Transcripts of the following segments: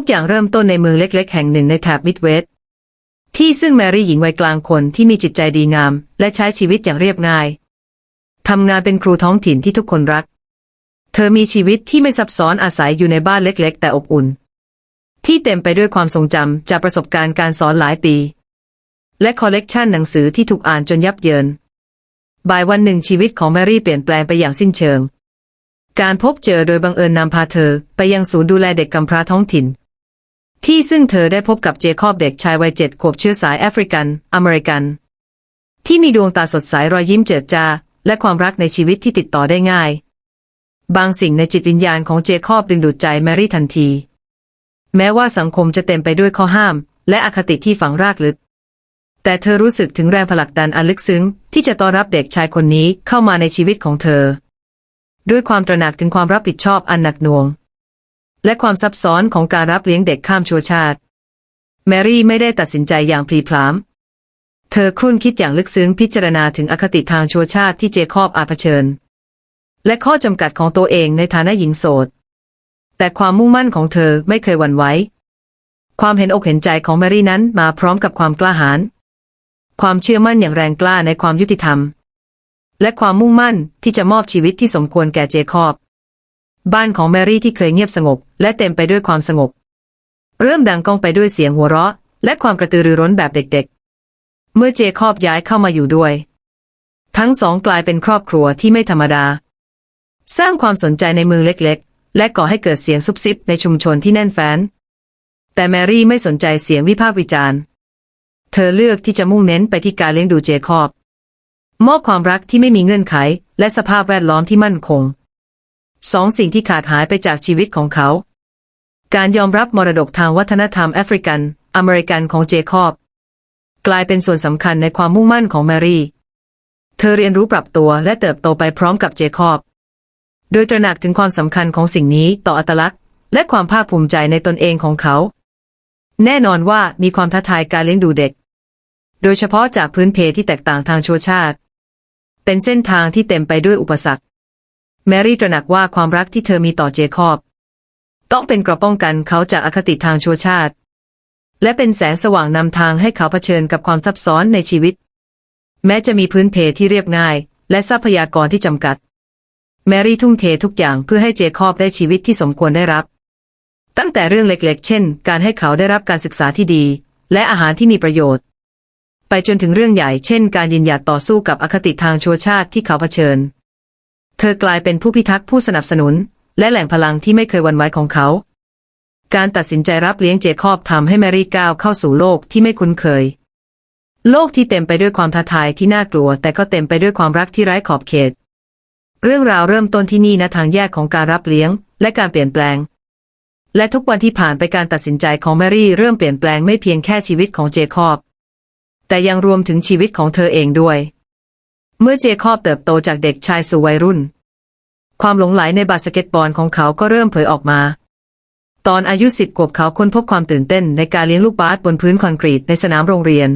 ทุกอย่างเริ่มต้นในเมืองเล็กๆ แห่งหนึ่งในแถบมิดเวสต์ที่ซึ่งแมรี่หญิงวัยกลางคนที่มีจิตใจดีงาม และใช้ชีวิตอย่างเรียบง่ายทำงานเป็นครูท้องถิ่นที่ทุกคนรัก เธอมีชีวิตที่ไม่ซับซ้อนอาศัยอยู่ในบ้านเล็กๆ แต่อบอุ่น ที่เต็มไปด้วยความทรงจำจากประสบการณ์การสอนหลายปี และคอลเลกชันหนังสือที่ถูกอ่านจนยับเยิน บ่ายวันหนึ่งชีวิตของแมรี่เปลี่ยนแปลงไปอย่างสิ้นเชิง การพบเจอโดยบังเอิญนำพาเธอไปยังศูนย์ดูแลเด็กกำพร้าท้องถิ่น ที่ซึ่งเธอได้พบกับเจคอบเด็กชายวัยเจ็ดขวบเชื้อสายแอฟริกัน อเมริกัน ที่มีดวงตาสดใสรอยยิ้มเจิดจ้าและความรักในชีวิตที่ติดต่อได้ง่าย บางสิ่งในจิตวิญญาณของเจคอบดึงดูดใจแมรี่ทันที แม้ว่าสังคมจะเต็มไปด้วยข้อห้าม และอคติที่ฝังรากลึก แต่เธอรู้สึกถึงแรงผลักดันอันลึกซึ้ง ที่จะต้อนรับเด็กชายคนนี้เข้ามาในชีวิตของเธอ ด้วยความตระหนักถึงความรับผิดชอบอันหนักหน่วง และความซับซ้อนของการรับเลี้ยงเด็กข้ามชั่วชาติ แมรี่ไม่ได้ตัดสินใจอย่างพลีพรามเธอครุ่นคิดอย่างลึกซึ้งพิจารณาถึงอคติทางชั่วชาติที่เจคอบอาจเผชิญ และข้อจำกัดของตัวเองในฐานะหญิงโสด แต่ความมุ่งมั่นของเธอไม่เคยหวั่นไหวความเห็นอกเห็นใจของแมรี่นั้นมาพร้อมกับความกล้าหาญความเชื่อมั่นอย่างแรงกล้าในความยุติธรรม และความมุ่งมั่นที่จะมอบชีวิตที่สมควรแก่เจคอบ บ้านของแมรี่ที่เคยเงียบสงบ และเต็มไปด้วยความสงบ เริ่มดังก้องไปด้วยเสียงหัวเราะ และความกระตือรือร้นแบบเด็กๆ เมื่อเจคอบย้ายเข้ามาอยู่ด้วย ทั้งสองกลายเป็นครอบครัวที่ไม่ธรรมดา สร้างความสนใจในเมืองเล็กๆ และก่อให้เกิดเสียงซุบซิบในชุมชนที่แน่นแฟ้น แต่แมรี่ไม่สนใจเสียงวิพากษ์วิจารณ์ เธอเลือกที่จะมุ่งเน้นไปที่การเลี้ยงดูเจคอบ มอบความรักที่ไม่มีเงื่อนไข และสภาพแวดล้อมที่มั่นคง สองสิ่งที่ขาดหายไปจากชีวิตของเขา การยอมรับมรดกทางวัฒนธรรมแอฟริกัน อเมริกันของเจคอบ กลายเป็นส่วนสำคัญในความมุ่งมั่นของแมรี่ เธอเรียนรู้ปรับตัวและเติบโตไปพร้อมกับเจคอบ โดยตระหนักถึงความสำคัญของสิ่งนี้ต่ออัตลักษณ์และความภาคภูมิใจในตนเองของเขา แน่นอนว่ามีความท้าทายการเลี้ยงดูเด็ก โดยเฉพาะจากพื้นเพที่แตกต่างทางชนชาติ เป็นเส้นทางที่เต็มไปด้วยอุปสรรค แมรี่ตระหนักว่าความรักที่เธอมีต่อเจคอบ ต้องเป็นเกราะป้องกันเขาจากอคติทางชนชาติ และเป็นแสงสว่างนำทางให้เขาเผชิญกับความซับซ้อนในชีวิต แม้จะมีพื้นเพที่เรียบง่าย และทรัพยากรที่จำกัด แมรี่ทุ่มเททุกอย่างเพื่อให้เจคอบได้ชีวิตที่สมควรได้รับ ตั้งแต่เรื่องเล็กๆ เช่น การให้เขาได้รับการศึกษาที่ดี และอาหารที่มีประโยชน์ ไปจนถึงเรื่องใหญ่เช่น การยืนหยัดต่อสู้กับอคติทางชั่วชาติที่เขาเผชิญ เธอกลายเป็นผู้พิทักษ์ผู้สนับสนุน และแหล่งพลังที่ไม่เคยวันไหวของเขา การตัดสินใจรับเลี้ยงเจคอบทำให้แมรี่ก้าวเข้าสู่โลกที่ไม่คุ้นเคย โลกที่เต็มไปด้วยความท้าทายที่น่ากลัว แต่ก็เต็มไปด้วยความรักที่ไร้ขอบเขต เรื่องราวเริ่มต้นที่นี่นะทางแยกของการรับเลี้ยง และการเปลี่ยนแปลง และทุกวันที่ผ่านไปการตัดสินใจของแมรี่เริ่มเปลี่ยนแปลงไม่เพียงแค่ชีวิตของเจคอบ แต่ยังรวมถึงชีวิตของเธอเองด้วย เมื่อเจคอบเติบโตจากเด็กชายสู่วัยรุ่น ความหลงไหลในบาสเกตบอลของเขาก็เริ่มเผยออกมา ตอนอายุสิบขวบเขาค้นพบความตื่นเต้นในการเลี้ยงลูกบาสบนพื้นคอนกรีตในสนามโรงเรียน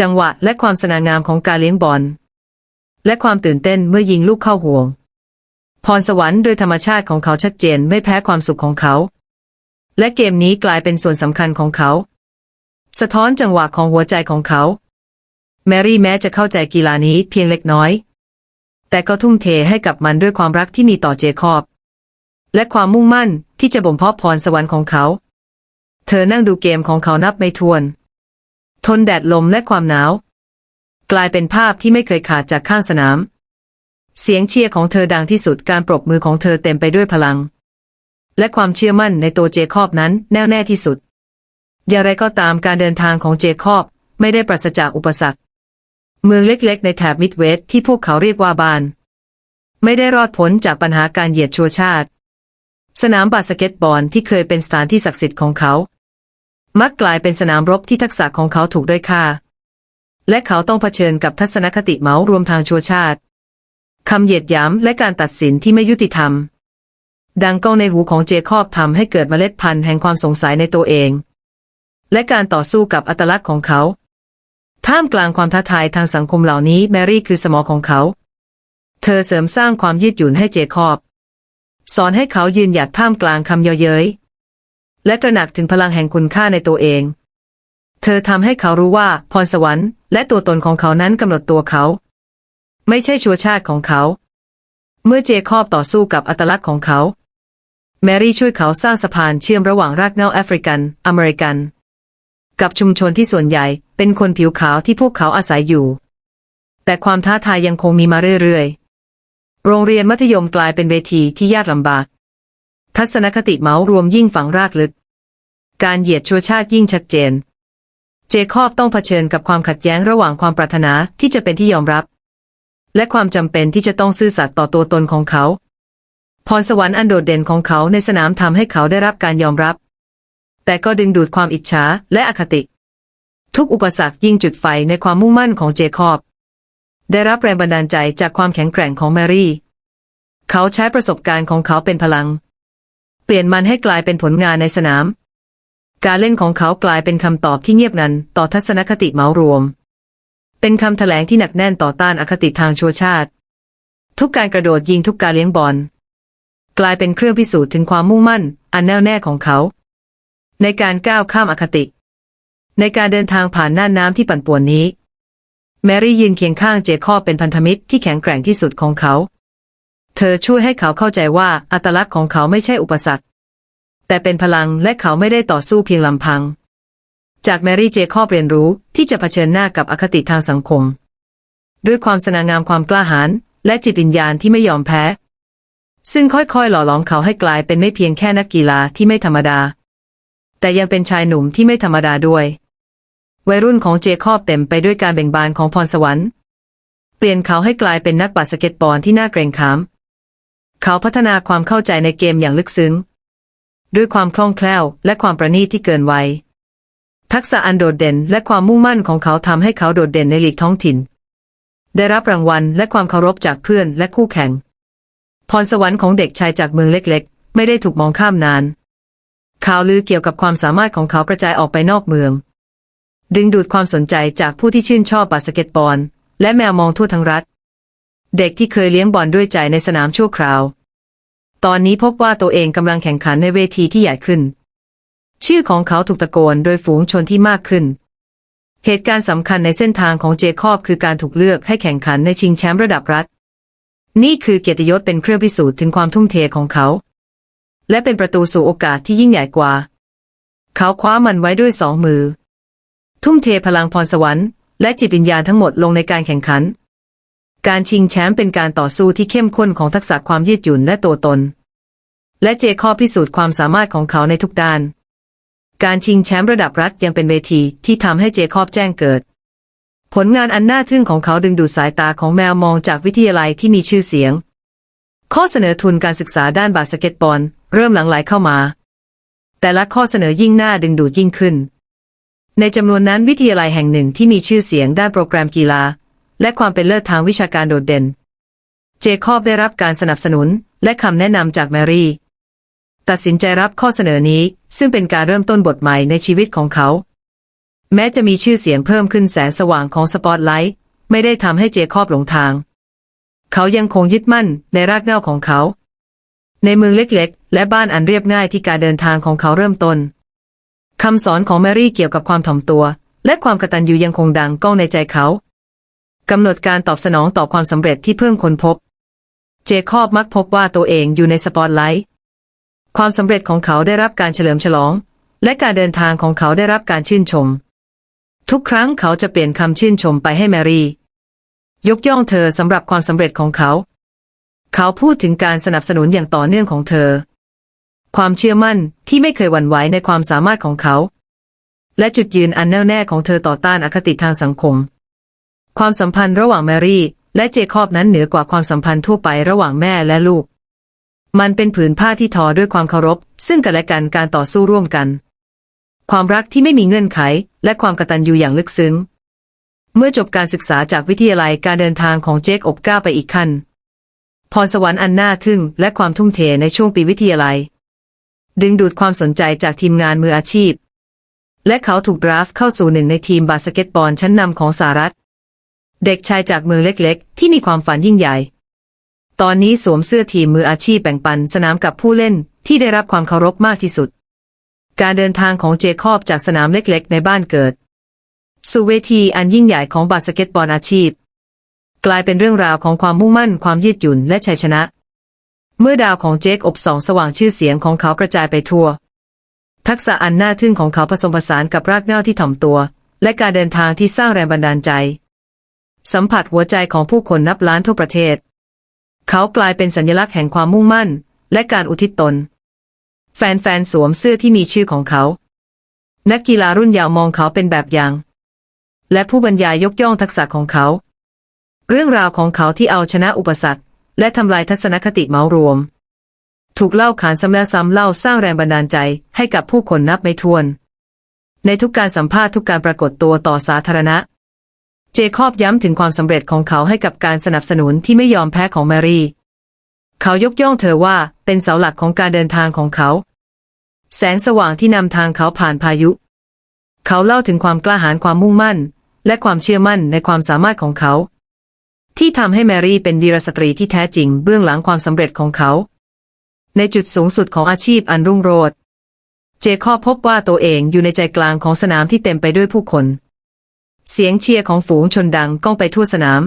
จังหวะและความสง่างามของการเลี้ยงบอล และความตื่นเต้นเมื่อยิงลูกเข้าห่วง พรสวรรค์โดยธรรมชาติของเขาชัดเจนไม่แพ้ความสุขของเขา และเกมนี้กลายเป็นส่วนสำคัญของเขา สะท้อนจังหวะของหัวใจของเขา แมรี่แม้จะเข้าใจกีฬานี้เพียงเล็กน้อย แต่ก็ทุ่มเทให้กับมันด้วยความรักที่มีต่อเจคอบ และความมุ่งมั่นที่จะบ่มเพาะพรสวรรค์ของเขา เธอนั่งดูเกมของเขานับไม่ถ้วน ทนแดดลมและความหนาว กลายเป็นภาพที่ไม่เคยขาดจากข้างสนาม เสียงเชียร์ของเธอดังที่สุดการปรบมือของเธอเต็มไปด้วยพลัง และความเชื่อมั่นในตัวเจคอบนั้นแน่วแน่ที่สุด อย่างไรก็ตามการเดินทางของเจคอบไม่ได้ปราศจากอุปสรรค เมืองเล็กๆ ในแถบมิดเวสที่พวกเขาเรียกว่าบาน ไม่ได้รอดพ้นจากปัญหาการเหยียดชัวชาติ สนามบาสเกตบอลที่เคยเป็นสถานที่ศักดิ์สิทธิ์ของเขา มักกลายเป็นสนามรบที่ทักษะของเขาถูกด้อยค่า และเขาต้องเผชิญกับทัศนคติเหมารวมทางชัวชาติคำเหยียดหยามและการตัดสินที่ไม่ยุติธรรม ดังก้องในหูของเจคอบทำให้เกิดเมล็ดพันธุ์แห่งความสงสัยในตัวเอง และการต่อสู้กับอัตลักษณ์ของเขา ท่ามกลางความท้าทายทางสังคมเหล่านี้แมรี่คือสมองของเขา เธอเสริมสร้างความยืดหยุ่นให้เจคอบ สอนให้เขายืนหยัดท่ามกลางคำเยาะเย้ย และตระหนักถึงพลังแห่งคุณค่าในตัวเอง เธอทำให้เขารู้ว่าพรสวรรค์และตัวตนของเขานั้นกำหนดตัวเขา ไม่ใช่ชัวชาติของเขา เมื่อเจคอบต่อสู้กับอัตลักษณ์ของเขา แมรี่ช่วยเขาสร้างสะพานเชื่อมระหว่างรากเหง้าแอฟริกัน อเมริกัน กับชุมชนที่ส่วนใหญ่เป็นคนผิวขาวที่พวกเขาอาศัยอยู่ แต่ความท้าทายยังคงมีมาเรื่อยๆ โรงเรียนมัธยมกลายเป็นเวทีที่ยากลำบาก ทัศนคติเหมารวมยิ่งฝังรากลึก การเหยียดชัวชาติยิ่งชัดเจน เจคอบต้องเผชิญกับความขัดแย้งระหว่างความปรารถนาที่จะเป็นที่ยอมรับ และความจำเป็นที่จะต้องซื่อสัตย์ต่อตัวตนของเขาพรสวรรค์อันโดดเด่นของเขาในสนามทำให้เขาได้รับการยอมรับ แต่ก็ดึงดูดความอิจฉาและอคติ ทุกอุปสรรคยิ่งจุดไฟในความมุ่งมั่นของเจคอบ ได้รับแรงบันดาลใจจากความแข็งแกร่งของแมรี่ เขาใช้ประสบการณ์ของเขาเป็นพลัง เปลี่ยนมันให้กลายเป็นผลงานในสนาม การเล่นของเขากลายเป็นคำตอบที่เงียบงันต่อทัศนคติเหมารวม เป็นคำแถลงที่หนักแน่นต่อต้านอคติทางชัวชาติ ทุกการกระโดดยิงทุกการเลี้ยงบอลกลายเป็นเครื่องพิสูจน์ถึงความมุ่งมั่น อันแน่วแน่ของเขา ในการก้าวข้ามอคติ ในการเดินทางผ่านน่านน้ำที่ปั่นป่วนนี้ แมรี่ยืนเคียงข้างเจคอบเป็นพันธมิตรที่แข็งแกร่งที่สุดของเขา เธอช่วยให้เขาเข้าใจว่าอัตลักษณ์ของเขาไม่ใช่อุปสรรค แต่เป็นพลังและเขาไม่ได้ต่อสู้เพียงลำพัง จากแมรี่เจคอบเรียนรู้ที่จะเผชิญหน้ากับอคติทางสังคม ด้วยความสง่างามความกล้าหาญและจิตวิญญาณที่ไม่ยอมแพ้ ซึ่งค่อยๆ หล่อหลอมเขาให้กลายเป็นไม่เพียงแค่นักกีฬาที่ไม่ธรรมดา แต่ยังเป็นชายหนุ่มที่ไม่ธรรมดาด้วย วัยรุ่นของเจคอบเต็มไปด้วยการเบ่งบานของพรสวรรค์เปลี่ยนเขาให้กลายเป็นนักบาสเกตบอลที่น่าเกรงขาม เขาพัฒนาความเข้าใจในเกมอย่างลึกซึ้ง ด้วยความคล่องแคล่วและความประณีตที่เกินวัยทักษะอันโดดเด่นและความมุ่งมั่นของเขาทำให้เขาโดดเด่นในลีกท้องถิ่น ได้รับรางวัลและความเคารพจากเพื่อนและคู่แข่ง พรสวรรค์ของเด็กชายจากเมืองเล็กๆ ไม่ได้ถูกมองข้ามนาน ข่าวลือเกี่ยวกับความสามารถของเขากระจายออกไปนอกเมือง ดึงดูดความสนใจจากผู้ที่ชื่นชอบบาสเกตบอลและแมวมองทั่วทั้งรัฐ เด็กที่เคยเลี้ยงบอลด้วยใจในสนามชั่วคราว ตอนนี้พบว่าตัวเองกำลังแข่งขันในเวทีที่ใหญ่ขึ้น ชื่อของเขาถูกตะโกนโดยฝูงชนที่มากขึ้น เหตุการณ์สำคัญในเส้นทางของเจคอบคือการถูกเลือกให้แข่งขันในชิงแชมป์ระดับรัฐ นี่คือเกียรติยศเป็นเครื่องพิสูจน์ถึงความทุ่มเทของเขา และเป็นประตูสู่โอกาสที่ยิ่งใหญ่กว่า เขาคว้ามันไว้ด้วยสองมือ ทุ่มเทพลังพรสวรรค์และจิตวิญญาณทั้งหมดลงในการแข่งขัน การชิงแชมป์เป็นการต่อสู้ที่เข้มข้นของทักษะความยืดหยุ่นและตัวตน และเจคอบพิสูจน์ความสามารถของเขาในทุกด้าน การชิงแชมป์ระดับรัฐยังเป็นเวทีที่ทำให้เจคอบแจ้งเกิด ผลงานอันน่าทึ่งของเขาดึงดูดสายตาของแมวมองจากวิทยาลัยที่มีชื่อเสียง ข้อเสนอทุนการศึกษาด้านบาสเกตบอลเริ่มหลั่งไหลเข้ามา แต่ละข้อเสนอยิ่งน่าดึงดูดยิ่งขึ้น ในจำนวนนั้นวิทยาลัยแห่งหนึ่งที่มีชื่อเสียงด้านโปรแกรมกีฬา และความเป็นเลิศทางวิชาการโดดเด่น เจคอบได้รับการสนับสนุนและคำแนะนำจากแมรี่ ตัดสินใจรับข้อเสนอนี้ ซึ่งเป็นการเริ่มต้นบทใหม่ในชีวิตของเขา แม้จะมีชื่อเสียงเพิ่มขึ้นแสงสว่างของสปอตไลท์ไม่ได้ทำให้เจคอบหลงทาง เขายังคงยึดมั่นในรากเหง้าของเขา ในเมืองเล็ก และบ้านอันเรียบง่ายที่การเดินทางของเขาเริ่มต้นคำสอนของแมรี่เกี่ยวกับความถ่อมตัว และความกตัญญูยังคงดังก้องในใจเขากำหนดการตอบสนองต่อความสำเร็จที่เพิ่งค้นพบ เจคอบมักพบว่าตัวเองอยู่ในสปอตไลท์ความสำเร็จของเขาได้รับการเฉลิมฉลอง และการเดินทางของเขาได้รับการชื่นชม ทุกครั้งเขาจะเปลี่ยนคำชื่นชมไปให้แมรี่ ยกย่องเธอสำหรับความสำเร็จของเขา เขาพูดถึงการสนับสนุนอย่างต่อเนื่องของเธอ ความเชื่อมั่นที่ไม่เคยหวั่นไหวในความสามารถของเขา และจุดยืนอันแน่วแน่ของเธอต่อต้านอคติทางสังคม ความสัมพันธ์ระหว่างแมรี่ และเจคอบนั้นเหนือกว่าความสัมพันธ์ทั่วไประหว่างแม่และลูก มันเป็นผืนผ้าที่ทอด้วยความเคารพ ซึ่งกันและกันการต่อสู้ร่วมกัน ความรักที่ไม่มีเงื่อนไข และความกตัญญูอย่างลึกซึ้ง เมื่อจบการศึกษาจากวิทยาลัยการเดินทางของเจคอบก้าวไปอีกขั้นพรสวรรค์อันน่าทึ่งและความทุ่มเทในช่วงปีวิทยาลัย ดึงดูดความสนใจจากทีมงานมืออาชีพ และเขาถูกดราฟต์เข้าสู่หนึ่งในทีมบาสเกตบอลชั้นนำของสหรัฐ เด็กชายจากเมืองเล็กๆ ที่มีความฝันยิ่งใหญ่ ตอนนี้สวมเสื้อทีมมืออาชีพแบ่งปันสนามกับผู้เล่นที่ได้รับความเคารพมากที่สุด การเดินทางของเจคอบจากสนามเล็กๆ ในบ้านเกิด สู่เวทีอันยิ่งใหญ่ของบาสเกตบอลอาชีพ กลายเป็นเรื่องราวของความมุ่งมั่นความยืดหยุ่นและชัยชนะ เมื่อดาวของเจคอบสองสว่างชื่อเสียงของเขากระจายไปทั่ว ทักษะอันน่าทึ่งของเขาผสมผสานกับรากเหง้าที่ถ่อมตัว และการเดินทางที่สร้างแรงบันดาลใจ สัมผัสหัวใจของผู้คนนับล้านทั่วประเทศ เขากลายเป็นสัญลักษณ์แห่งความมุ่งมั่น และการอุทิศตน แฟนๆสวมเสื้อที่มีชื่อของเขา นักกีฬารุ่นเยาว์มองเขาเป็นแบบอย่าง และผู้บรรยายยกย่องทักษะของเขา เรื่องราวของเขาที่เอาชนะอุปสรรค และทำลายทัศนคติเหมารวม ถูกเล่าขานซ้ำแล้วซ้ำเล่าสร้างแรงบันดาลใจให้กับผู้คนนับไม่ถ้วน ในทุกการสัมภาษณ์ทุกการปรากฏตัวต่อสาธารณะ เจคอบย้ำถึงความสำเร็จของเขาให้กับการสนับสนุนที่ไม่ยอมแพ้ของแมรี่ เขายกย่องเธอว่าเป็นเสาหลักของการเดินทางของเขา แสงสว่างที่นำทางเขาผ่านพายุ เขาเล่าถึงความกล้าหาญความมุ่งมั่น และความเชื่อมั่นในความสามารถของเขา ที่ทำให้แมรี่เป็นวีรสตรีที่แท้จริงเบื้องหลังความสำเร็จของเขา ในจุดสูงสุดของอาชีพอันรุ่งโรจน์เจคอบพบว่าตัวเองอยู่ในใจกลางของสนามที่เต็มไปด้วยผู้คน เสียงเชียร์ของฝูงชนดังก้องไปทั่วสนาม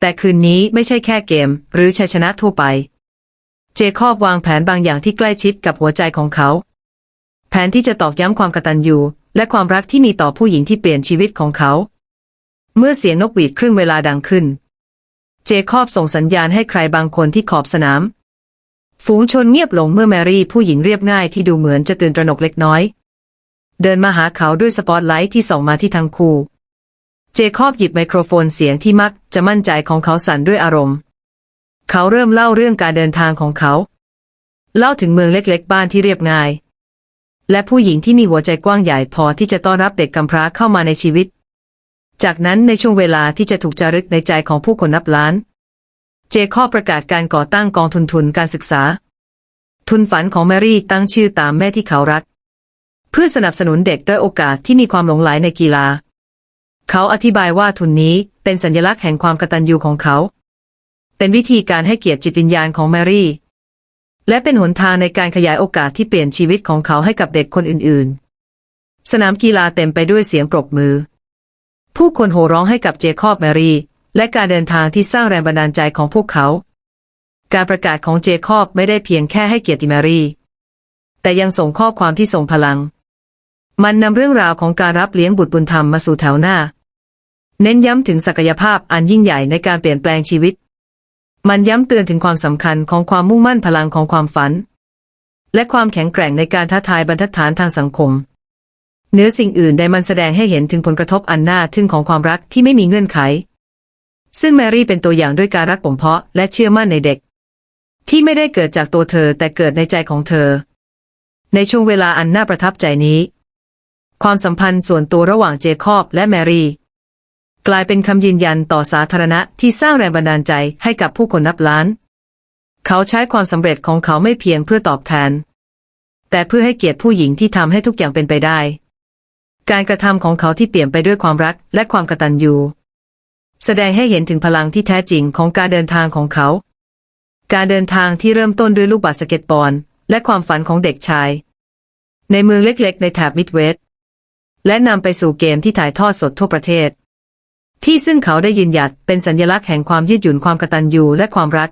แต่คืนนี้ไม่ใช่แค่เกม หรือชัยชนะทั่วไป เจคอบวางแผนบางอย่างที่ใกล้ชิดกับหัวใจของเขา แผนที่จะตอกย้ำความกตัญญูและความรักที่มีต่อผู้หญิงที่เปลี่ยนชีวิตของเขา เมื่อเสียงนกหวีดครึ่งเวลาดังขึ้น เจคอบส่งสัญญาณให้ใครบางคนที่ขอบสนาม ฝูงชนเงียบลงเมื่อแมรี่ผู้หญิงเรียบง่ายที่ดูเหมือนจะตื่นตระหนกเล็กน้อย เดินมาหาเขาด้วยสปอตไลท์ที่ส่องมาที่ทั้งคู่ เจคอบหยิบไมโครโฟนเสียงที่มักจะมั่นใจของเขาสั่นด้วยอารมณ์ เขาเริ่มเล่าเรื่องการเดินทางของเขา เล่าถึงเมืองเล็กๆ บ้านที่เรียบง่าย และผู้หญิงที่มีหัวใจกว้างใหญ่พอที่จะต้อนรับเด็กกำพร้าเข้ามาในชีวิต จากนั้นในช่วงเวลาที่จะถูกจารึกในใจของผู้คนนับล้าน เจคอบประกาศการก่อตั้งกองทุนทุนการศึกษา ทุนฝันของแมรี่ตั้งชื่อตามแม่ที่เขารัก เพื่อสนับสนุนเด็กด้วยโอกาสที่มีความหลงใหลในกีฬา เขาอธิบายว่าทุนนี้เป็นสัญลักษณ์แห่งความกตัญญูของเขา เป็นวิธีการให้เกียรติจิตวิญญาณของแมรี่ และเป็นหนทางในการขยายโอกาสที่เปลี่ยนชีวิตของเขาให้กับเด็กคนอื่น ๆ สนามกีฬาเต็มไปด้วยเสียงปรบมือ ผู้คนโห่ร้องให้กับเจคอบแมรี และการเดินทางที่สร้างแรงบันดาลใจของพวกเขา การประกาศของเจคอบไม่ได้เพียงแค่ให้เกียรติแมรี แต่ยังส่งข้อความที่ทรงพลัง มันนำเรื่องราวของการรับเลี้ยงบุตรบุญธรรมมาสู่แถวหน้า เน้นย้ำถึงศักยภาพอันยิ่งใหญ่ในการเปลี่ยนแปลงชีวิต มันย้ำเตือนถึงความสำคัญของความมุ่งมั่นพลังของความฝัน และความแข็งแกร่งในการท้าทายบรรทัดฐานทางสังคม เนื้อสิ่งอื่นใดมันแสดงให้เห็นถึงผลกระทบอันน่าทึ่งของความรักที่ไม่มีเงื่อนไข ซึ่งแมรี่เป็นตัวอย่างด้วยการรักผมเพาะและเชื่อมั่นในเด็ก ที่ไม่ได้เกิดจากตัวเธอแต่เกิดในใจของเธอ ในช่วงเวลาอันน่าประทับใจนี้ ความสัมพันธ์ส่วนตัวระหว่างเจคอบและแมรี่ กลายเป็นคำยืนยันต่อสาธารณะที่สร้างแรงบันดาลใจให้กับผู้คนนับล้าน เขาใช้ความสำเร็จของเขาไม่เพียงเพื่อตอบแทน แต่เพื่อให้เกียรติผู้หญิงที่ทำให้ทุกอย่างเป็นไปได้ การกระทำของเขาที่เปลี่ยมไปด้วยความรักและความกตัญญูแสดงให้เห็นถึงพลังที่แท้จริงของการเดินทางของเขา การเดินทางที่เริ่มต้นด้วยลูกบาสเกตบอลและความฝันของเด็กชาย ในเมืองเล็กๆ ในแถบมิดเวสต์และนำไปสู่เกมที่ถ่ายทอดสดทั่วประเทศ ที่ซึ่งเขาได้ยืนหยัดเป็นสัญลักษณ์แห่งความยืดหยุ่นความกตัญญูและความรัก